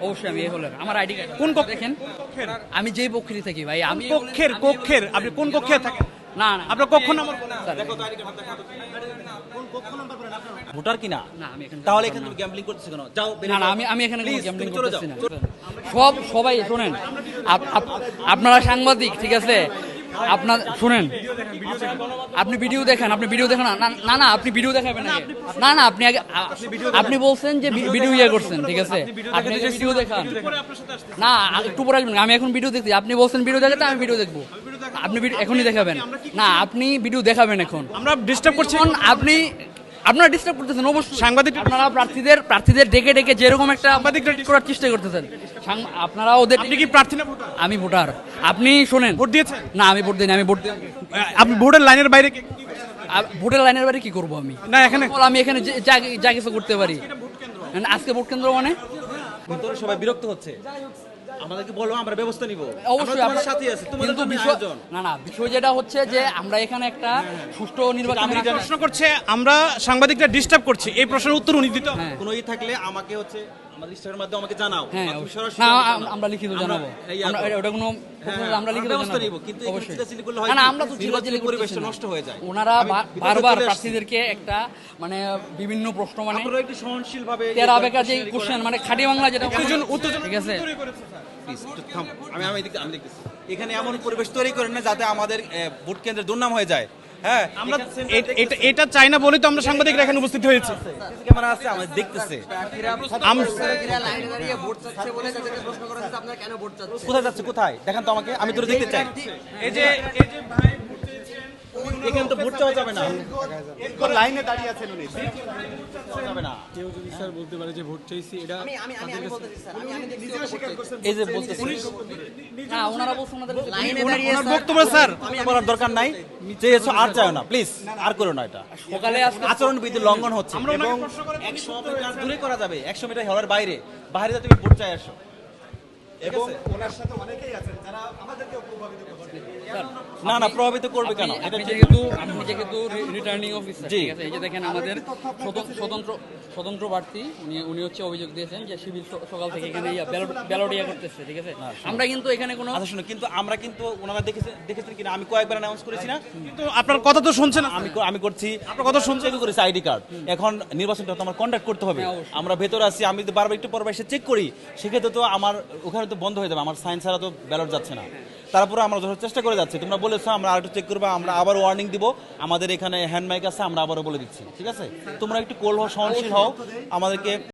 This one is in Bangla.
অবশ্যই আমি এই হলেন আমার আইডি কার্ড কোন কক্ষ- দেখেন আমি যেই পক্ষে থাকি ভাই আমি কক্ষের? কক্ষের? আপনি কোন কক্ষে থাকেন? না না। আপনার কক্ষ নাম্বার স্যার, ভোটার কিনা না? আমি তাহলে এখানে তুমি গ্যাম্বলিং করতেছো কেন? যাও না না আমি আমি এখানে কোনো Please, গ্যাম্বলিং চলে করতেছি না। সব সবাই শোনেন। আপ- আপ- আপনারা সাংবাদিক ঠিক আছে? আপনার শুনেন। আপনি ভিডিও দেখেন আপনি ভিডিও দেখেন না। না- আপনি ভিডিও দেখাবেন না না আপনি আগে আপনি বলছেন যে ভিডিও ইয়ে করছেন ঠিক আছে? আপনি ভিডিও দেখান না একটু পরে আসবেন। আমি এখন ভিডিও দেখছি আপনি বলছেন ভিডিও দেখাতে আমি ভিডিও দেখব। আপনি এখনই দেখাবেন। না আপনি ভিডিও দেখাবেন এখন। আমরা ডিস্টার্ব করছি আপনি আপনারা ডিস্টার্ব করতেছেন অবশ্যই। সাংবাদিক- আপনারা প্রার্থীদের প্রার্থীদের ডেকে ডেকে যেরকম একটা সাংবাদিকরা ঠিক করার চেষ্টা করতেছেন। আপনারা ওদের আপনি কি প্রার্থী না ভোটার? আমি ভোটার। আপনি শোনেন। ভোট দিয়েছেন? না আমি ভোট দিই না, আমি ভোট দিই আপনি ভোটের লাইনের বাইরে ভোটের লাইনের বাড়ি কি করব আমি? না এখানে আমি এখানে যা যা কিছু করতে পারি। আজকে ভোট কেন্দ্র। মানে? সবাই বিরক্ত হচ্ছে। আমাদেরকে বলো আমরা ব্যবস্থা নিব। অবশ্যই আপনার সাথে আছি তোমাদের কিন্তু বিষয় না না বিষয় যেটা হচ্ছে যে আমরা এখানে একটা সুষ্ঠু নির্বাচন প্রশ্ন করছে আমরা সাংবাদিকরা ডিস্টার্ব করছি। এই প্রশ্নের উত্তর উনি দিতে হ্যাঁ। কোনো ই থাকলে আমাকে হচ্ছে আমাদের স্টারের মাধ্যমে আমাকে জানাও হ্যাঁ। আমরা লিখিত জানাব। ওটা কোনো হ্যাঁ, আমরা লিখিত কিন্তু হয় না না আমরা তো নির্বাচনী পরিবেশটা নষ্ট হয়ে যায়। ওনারা আমি বা- বিপদে বারবার প্রার্থীদেরকে একটা মানে বিভিন্ন প্রশ্ন মানে আপনারা একটু সহনশীল ভাবে তেরা বেকার যে কোশ্চেন মানে খাঁটি বাংলা যেটা উত্তেজন উত্তেজন ঠিক আছে। Please, একটু আমি আমি আমি দেখতেছি এখানে এমন পরিবেশ তৈরি করেন না যাতে আমাদের ভোট কেন্দ্রের দুর্নাম হয়ে যায়। হ্যাঁ আমরা এটা এটা চাই না বলেই তো আমরা সাংবাদিকরা এখানে উপস্থিত হয়েছি। ক্যামেরা আছে আমাদের দেখতেছে। কোথায় যাচ্ছে? কোথায়? দেখেন তো আমাকে আমি তোর দেখতে চাই। এই যে এই যে ভাই এখানে তো ভোট চাওয়া যাবে না। লাইনে দাঁড়িয়ে আছেন উনি। যাবে না। কেউ যদি স্যার বলতে পারে যে ভোট চাইছি এটা এই যে বলতেছি। না ওনারা বলছেন ওনাদের লাইনে ওনার বক্তব্য স্যার বলার দরকার নাই। চেয়েছো আর চাও না প্লিজ আর করো না এটা। সকালে আচরণ বিধি লঙ্ঘন হচ্ছে। এবং করে একশো মিটার দূরে করা যাবে একশো মিটার হলের বাইরে। বাইরে তুমি ভোট চাই আসো। আছে? না না প্রভাবিত করবে কেন? এটা যেহেতু আপনি যেহেতু রিটার্নিং অফিসার ঠিক আছে? এই যে দেখেন আমাদের স্বতন্ত্র স্বতন্ত্র প্রার্থী উনি উনি হচ্ছে অভিযোগ দিয়েছেন যে শিবির স- সকাল থেকে এখানে ইয়া ব্যালট ব্যালট করতেছে ঠিক আছে? আমরা কিন্তু এখানে কোনো আচ্ছা শুনো কিন্তু আমরা কিন্তু ওনারা দেখেছেন দেখেছেন কিনা? আমি কয়েকবার অ্যানাউন্স করেছি না। কিন্তু আপনার কথা তো শুনছেন না। আমি আমি করছি। আপনার কথা শুনছে করেছি আইডি কার্ড। এখন নির্বাচনটা তো আমার কন্ডাক্ট করতে হবে। হ্যাঁ, আমরা ভেতরে আছি আমি যদি বারবার একটু পর এসে চেক করি সেক্ষেত্রে তো আমার ওখানে তো বন্ধ হয়ে যাবে। আমার সাইন ছাড়া তো ব্যালট যাচ্ছে না। তারপরে আমরা যখন চেষ্টা করে যাচ্ছি। তোমরা বলেছ, আমরা আরেকটু চেক করব, আমরা আবার ওয়ার্নিং দিব। আমাদের এখানে হ্যান্ড মাইক আছে, আমরা আবারও বলে দিচ্ছি, ঠিক আছে? তোমরা একটু কোল হও, সহনশীল হও। আমাদেরকে